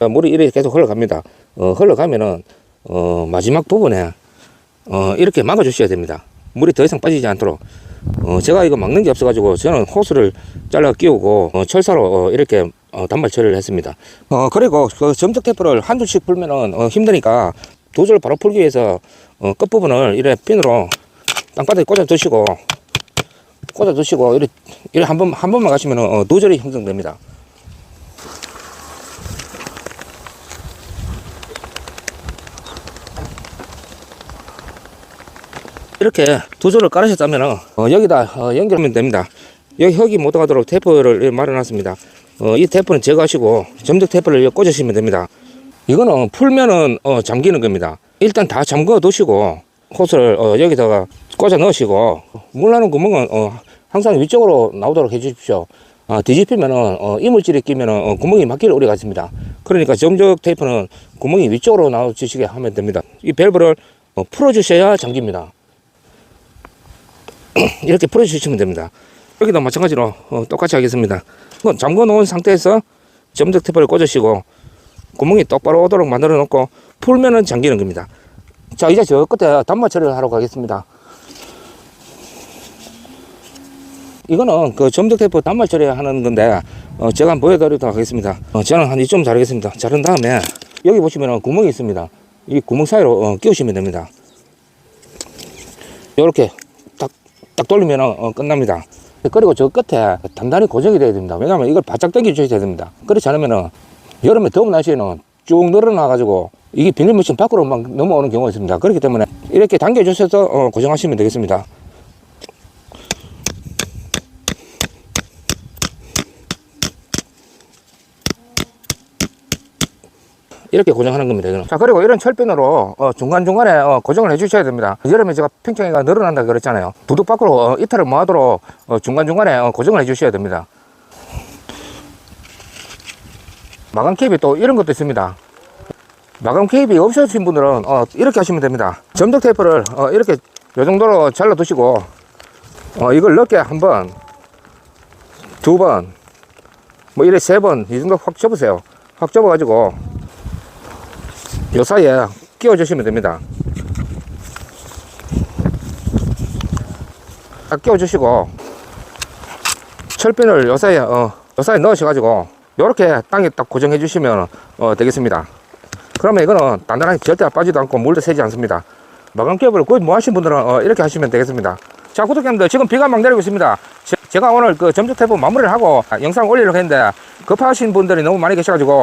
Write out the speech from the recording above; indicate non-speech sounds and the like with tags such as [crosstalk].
어, 물이 이렇게 계속 흘러갑니다. 어, 흘러가면은 어, 마지막 부분에 어, 이렇게 막아주셔야 됩니다. 물이 더 이상 빠지지 않도록. 어, 제가 이거 막는 게 없어가지고 저는 호스를 잘라 끼우고 어, 철사로 어, 이렇게 어, 단말 처리를 했습니다. 어, 그리고 그 점적 테이프를 한 줄씩 풀면은 어, 힘드니까 두 줄 바로 풀기 위해서 어, 끝부분을 이래 핀으로 땅바닥에 꽂아 두시고 꽂아 두시고 이래, 이래 한 번, 한 번만 가시면은 어, 두 줄이 형성됩니다. 이렇게 두 줄을 깔으셨다면 어, 여기다 어, 연결하면 됩니다. 여기 흙이 못 가도록 테이프를 말아놨습니다. 어, 이 테이프는 제거하시고 점적 테이프를 꽂으시면 됩니다. 이거는 풀면은 어, 잠기는 겁니다. 일단 다 잠궈 두시고 호스를 어, 여기다가 꽂아 넣으시고 물 나는 구멍은 어, 항상 위쪽으로 나오도록 해주십시오. 아, 뒤집히면은 어, 이물질이 끼면은 어, 구멍이 막힐 우려가 있습니다. 그러니까 점적 테이프는 구멍이 위쪽으로 나와주시게 하면 됩니다. 이 밸브를 어, 풀어주셔야 잠깁니다. [clears throat] 이렇게 풀어주시면 됩니다. 여기도 마찬가지로 어, 똑같이 하겠습니다. 잠궈 놓은 상태에서 점적 테이프를 꽂으시고 구멍이 똑바로 오도록 만들어 놓고 풀면은 잠기는 겁니다. 자 이제 저 끝에 단마 처리를 하러 가겠습니다. 이거는 그 점적 테이프 단마 처리하는 건데 어, 제가 한번 보여드리도록 하겠습니다. 어, 저는 한 이쯤 자르겠습니다. 자른 다음에 여기 보시면 구멍이 있습니다. 이 구멍 사이로 어, 끼우시면 됩니다. 이렇게 딱, 딱 돌리면 어, 끝납니다. 그리고 저 끝에 단단히 고정이 돼야 됩니다. 왜냐하면 이걸 바짝 당겨 주셔야 됩니다. 그렇지 않으면은 여름에 더운 날씨에는 쭉 늘어나 가지고 이게 비닐 물씬 밖으로 막 넘어오는 경우가 있습니다. 그렇기 때문에 이렇게 당겨 주셔서 어, 고정하시면 되겠습니다. 이렇게 고정하는 겁니다. 이거는. 자 그리고 이런 철핀으로 어, 중간중간에 어, 고정을 해 주셔야 됩니다. 여름에 제가 팽창이가 늘어난다 그랬잖아요. 두둑 밖으로 어, 이탈을 못하도록 어, 중간중간에 어, 고정을 해 주셔야 됩니다. 마감 캡이 또 이런 것도 있습니다. 마감 캡이 없으신 분들은 어, 이렇게 하시면 됩니다. 점적 테이프를 어, 이렇게 요 정도로 잘라 두시고 어, 이걸 넓게 한 번, 두 번, 뭐 이래 세 번 이 정도 확 접으세요. 확 접어 가지고 요 사이에 끼워 주시면 됩니다. 딱 끼워 주시고 철핀을 요 사이에 어, 요 사이에 넣으셔가지고 요렇게 땅에 딱 고정해 주시면 어, 되겠습니다. 그러면 이거는 단단하게 절대 빠지도 않고 물도 새지 않습니다. 마감 캡을 거의 뭐 하신 분들은 어, 이렇게 하시면 되겠습니다. 자, 구독자님들 지금 비가 막 내리고 있습니다. 제, 가 오늘 그 점적 테이프 마무리를 하고 영상 올리려고 했는데 급하신 분들이 너무 많이 계셔가지고